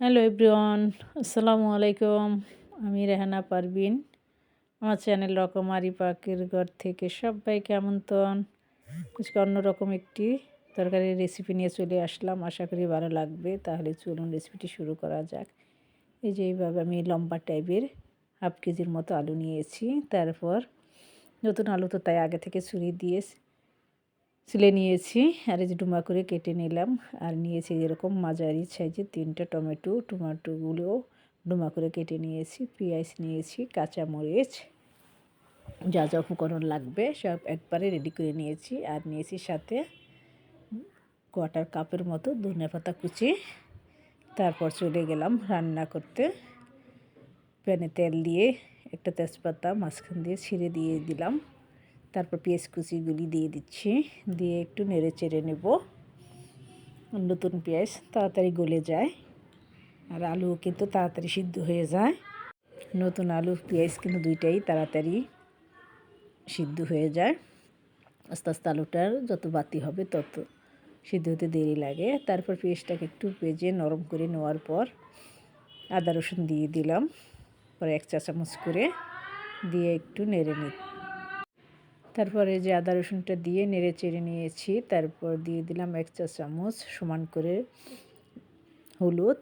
Hello everyone, আসসালামু আলাইকুম। আমি রেহানা পারবিন আমার চ্যানেল রকমারি পাকের ঘর থেকে সবাইকে আমন্ত্রণ। আজকে অন্যরকম একটি তরকারির রেসিপি নিয়ে চলে আসলাম। আশা করি ভালো লাগবে। তাহলে চলুন রেসিপিটি শুরু করা যাক। এই যে এইভাবে আমি লম্বা টাইপের হাফ কেজির মতো আলু নিয়েছি। তারপর নতুন আলু তো তাই আগে থেকে ছুরি দিয়ে ছিলে নিয়েছি আর এই যে ডুমা করে কেটে নিলাম। আর নিয়েছি এরকম মাঝারি সাইজে তিনটা টমেটো, টমেটোগুলো ডুমা করে কেটে নিয়েছি, পেঁয়াজ নিয়েছি, কাঁচামরিচ, যা যা উপকরণ লাগবে সব একবারে রেডি করে নিয়েছি। আর নিয়েছি সাথে কোয়াটার কাপের মতো ধনে পাতা কুচি। তারপর চলে গেলাম রান্না করতে। প্যানে তেল দিয়ে একটা তেজপাতা মাঝখান দিয়ে ছিঁড়ে দিয়ে দিলাম। তারপর পেঁয়াজ কুচিগুলি দিয়ে দিচ্ছি। দিয়ে একটু নেড়ে চেড়ে নেব। নতুন পেঁয়াজ তাড়াতাড়ি গলে যায় আর আলু কিন্তু তাড়াতাড়ি সিদ্ধ হয়ে যায়। নতুন আলু, পেঁয়াজ কিন্তু দুইটাই তাড়াতাড়ি সিদ্ধ হয়ে যায়। আস্তে আস্তে আলুটার যত বাতি হবে তত সিদ্ধ হতে দেরি লাগে। তারপর পেঁয়াজটাকে একটু পেঁজে নরম করে নেওয়ার পর আদা রসুন দিয়ে দিলাম। পরে এক চা চামচ করে দিয়ে একটু নেড়ে নিই তারপরে যে আদা রসুনটা দিয়ে নেড়ে চেড়ে নিয়েছি, তারপর দিয়ে দিলাম এক চা চামচ সমান করে হলুদ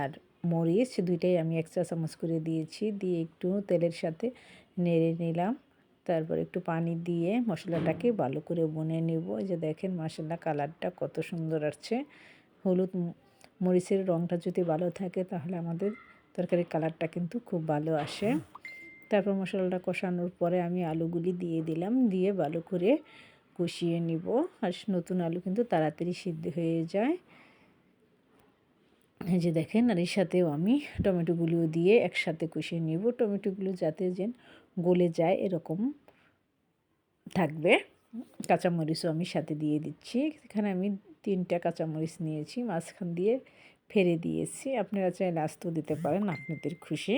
আর মরিচ, দুইটাই আমি এক চা চামচ করে দিয়েছি, দিয়ে একটু তেলের সাথে নেড়ে নিলাম। তারপর একটু পানি দিয়ে মশলাটাকে ভালো করে বনে নেব। যে দেখেন মশলা কালারটা কত সুন্দর আসছে। হলুদ মরিচের রঙটা যদি ভালো থাকে তাহলে আমাদের তরকারির কালারটা কিন্তু খুব ভালো আসে। তারপর মশলাটা কষানোর পরে আমি আলুগুলি দিয়ে দিলাম, দিয়ে ভালো করে কষিয়ে নিব। আর নতুন আলু কিন্তু তাড়াতাড়ি সিদ্ধ হয়ে যায়। যে দেখেন আর এর সাথেও আমি টমেটোগুলিও দিয়ে একসাথে কষিয়ে নিব। টমেটোগুলো যাতে যেন গলে যায় এরকম থাকবে। কাঁচামরিচও আমি সাথে দিয়ে দিচ্ছি। এখানে আমি তিনটা কাঁচামরিচ নিয়েছি, মাঝখান দিয়ে ফেরে দিয়েছি। আপনারা চাইলে আস্তেও দিতে পারেন, আপনাদের খুশি।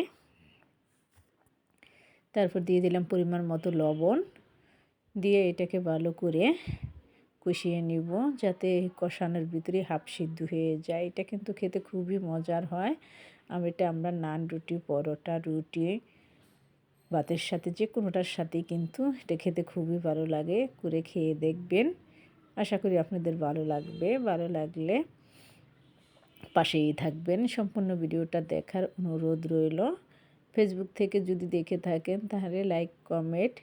তারপর দিয়ে দিলাম পরিমাণ মতো লবণ। দিয়ে এটাকে ভালো করে কষিয়ে নিব যাতে কষানোর ভিতরে হাফ সিদ্ধ হয়ে যায়। এটা কিন্তু খেতে খুবই মজার হয়। আর এটা আমরা নান, রুটি, পরোটা, রুটি, ভাতের সাথে যে কোনোটার সাথেই কিন্তু এটা খেতে খুবই ভালো লাগে। করে খেয়ে দেখবেন। আশা করি আপনাদের ভালো লাগবে। ভালো লাগলে পাশেই থাকবেন। সম্পূর্ণ ভিডিওটা দেখার অনুরোধ রইল। ফেসবুক থেকে যদি দেখে থাকেন, তাহলে লাইক কমেন্ট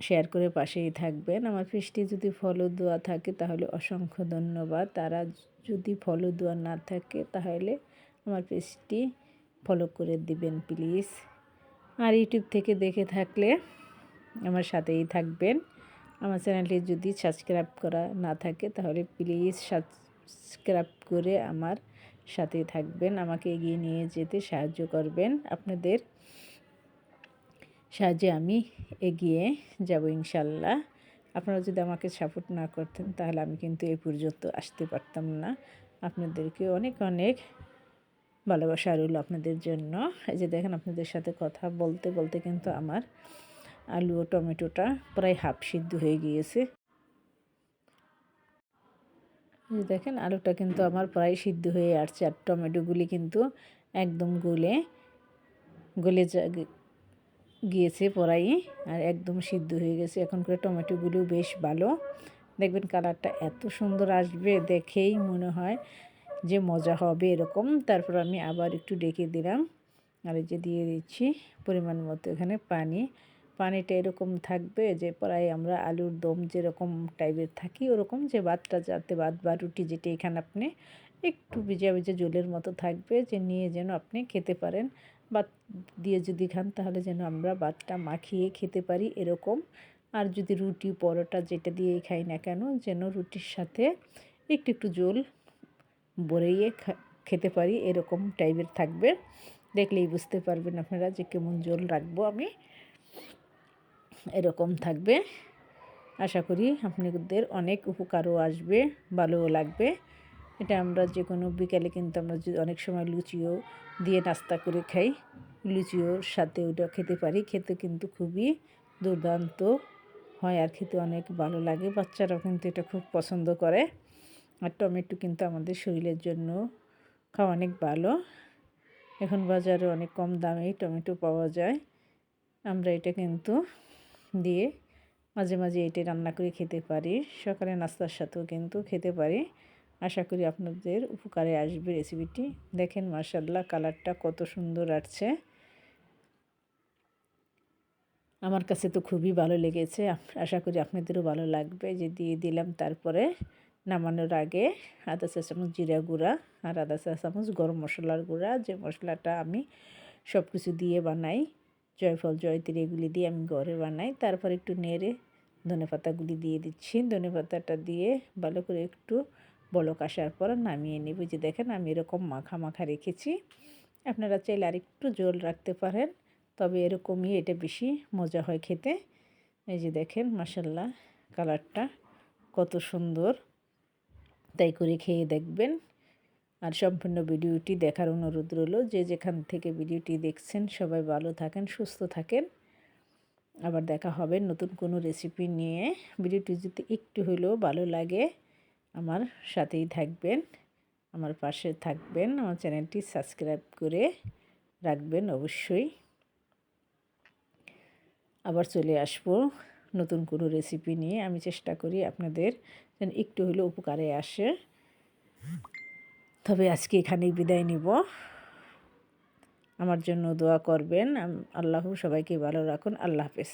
শেয়ার করে পাশেই থাকবেন। আমার পেজটি যদি ফলো দেওয়া থাকে, তাহলে অসংখ্য ধন্যবাদ। তারা যদি ফলো দেওয়া না থাকে, তাহলে আমার পেজটি ফলো করে দিবেন প্লিজ আর ইউটিউব থেকে দেখে থাকলে আমার সাথেই থাকবেন। আমার চ্যানেলটি যদি সাবস্ক্রাইব করা না থাকে, তাহলে প্লিজ সাবস্ক্রাইব করে আমার সাথে থাকবেন, আমাকে এগিয়ে নিয়ে যেতে সাহায্য করবেন। আপনাদের সাহায্যে আমি এগিয়ে যাব ইনশাল্লাহ। আপনারা যদি আমাকে সাপোর্ট না করতেন, তাহলে আমি কিন্তু এ পর্যন্ত আসতে পারতাম না। আপনাদেরকে অনেক অনেক ভালোবাসা রইল আপনাদের জন্য। এই যে দেখেন, আপনাদের সাথে কথা বলতে বলতে কিন্তু আমার আলু ও টমেটোটা প্রায় হাফ সিদ্ধ হয়ে গিয়েছে। দেখেন আলুটা কিন্তু আমার প্রায় সিদ্ধ হয়ে আসছে আর টমেটোগুলি কিন্তু একদম গলে গলে যা গিয়েছে পরাই আর একদম সিদ্ধ হয়ে গেছে। এখন করে টমেটোগুলিও বেশ ভালো। দেখবেন কালারটা এত সুন্দর আসবে, দেখেই মনে হয় যে মজা হবে এরকম। তারপর আমি আবার একটু ডেকে দিলাম। আর যে দিয়ে দিচ্ছি পরিমাণ মতো এখানে পানি। পানিটা এরকম থাকবে যে প্রায় আমরা আলুর দম যেরকম টাইপের থাকি, ওরকম যে ভাতটা যাতে ভাত বা রুটি যেটা এখানে আপনি একটু ভিজা ভিজা জলের মতো থাকবে যে নিয়ে যেন আপনি খেতে পারেন। ভাত দিয়ে যদি খান তাহলে যেন আমরা ভাতটা মাখিয়ে খেতে পারি এরকম। আর যদি রুটি, পরোটা যেটা দিয়েই খাই না কেন, যেন রুটির সাথে একটু একটু জল বড়িয়ে খেতে পারি এরকম টাইপের থাকবে। দেখলেই বুঝতে পারবেন আপনারা যে কেমন জল রাখব আমি। এরকম থাকবে। আশা করি আপনাদের অনেক উপকারও আসবে, ভালোও লাগবে। এটা আমরা যে কোনো বিকালে কিন্তু আমরা অনেক সময় লুচিও দিয়ে নাস্তা করে খাই, লুচিও সাথে ওটা খেতে পারি। খেতে কিন্তু খুবই দুর্দান্ত হয় আর খেতে অনেক ভালো লাগে। বাচ্চারাও কিন্তু এটা খুব পছন্দ করে। আর টমেটো কিন্তু আমাদের শরীরের জন্য খাওয়া অনেক ভালো। এখন বাজারে অনেক কম দামেই টমেটো পাওয়া যায়। আমরা এটা কিন্তু দিয়ে মাঝে মাঝে এটি রান্না করে খেতে পারি। সকালে নাস্তার সাথেও কিন্তু খেতে পারি। আশা করি আপনাদের উপকারে আসবে রেসিপিটি দেখেন মার্শাল্লাহ কালারটা কত সুন্দর আসছে। আমার কাছে তো খুবই ভালো লেগেছে। আশা করি আপনাদেরও ভালো লাগবে যে দিয়ে দিলাম। তারপরে নামানোর আগে আধা চা চামচ জিরা গুঁড়া আর আধা চা চামচ গরম মশলার গুঁড়া। যে মশলাটা আমি সব কিছু দিয়ে বানাই জয়ফল, জয়তির এগুলি দিয়ে আমি ঘরে বানাই। তারপর একটু নেড়ে ধনে পাতাগুলি দিয়ে দিচ্ছি। ধনে পাতাটা দিয়ে ভালো করে একটু বলক আসার পর নামিয়ে নেব। যে দেখেন, আমি এরকম মাখা মাখা রেখেছি। আপনারা চাইলে আর একটু জল রাখতে পারেন, তবে এরকমই এটা বেশি মজা হয় খেতে। এই যে দেখেন মাসাল্লাহ কালারটা কত সুন্দর। তাই করে খেয়ে দেখবেন। আর সম্পূর্ণ ভিডিওটি দেখার অনুরোধ রইল। যে যেখান থেকে ভিডিওটি দেখছেন, সবাই ভালো থাকেন, সুস্থ থাকেন। আবার দেখা হবে নতুন কোনো রেসিপি নিয়ে। ভিডিওটি যদি একটু হলেও ভালো লাগে, আমার সাথেই থাকবেন, আমার পাশে থাকবেন, আমার চ্যানেলটি সাবস্ক্রাইব করে রাখবেন অবশ্যই। আবার চলে আসব নতুন কোনো রেসিপি নিয়ে। আমি চেষ্টা করি আপনাদের যেন একটু হলেও উপকারে আসে। তবে আজকে এখানেই বিদায় নিব। আমার জন্য দোয়া করবেন। আল্লাহ সবাইকে ভালো রাখুন। আল্লাহ হাফেজ।